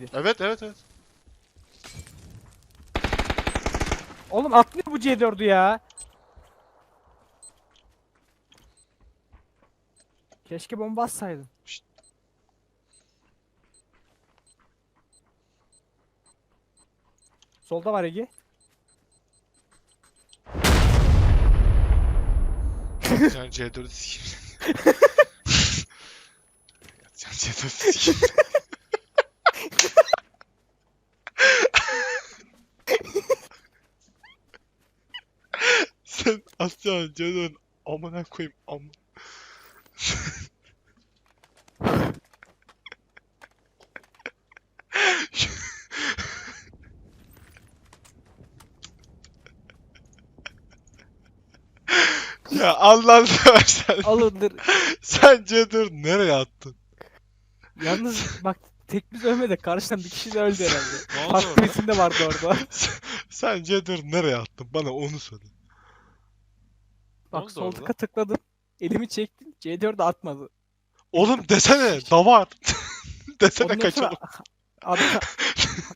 miydi? Evet evet evet. Oğlum atmıyor bu C4'ü ya. Keşke bomba atsaydın. Şşt. Solda var Ege. Sen C4'ü sikeyim. Sen C4'ü sikeyim. Sen Aslan C4'ün amına koyayım am. ya Allah'ını seversen. Alındır. Sen C4'ü nereye attın? Yalnız bak tek biz ölmedik. Karşıdan bir kişi de öldü herhalde. Farklı birisinde de vardı orada. Sen C4'ü nereye attın? Bana onu söyle. Bak sol tıka tıkladım. Elimi çektim. C4 de atmadı. Oğlum desene davar. desene Ondan sonra kaçalım. Adam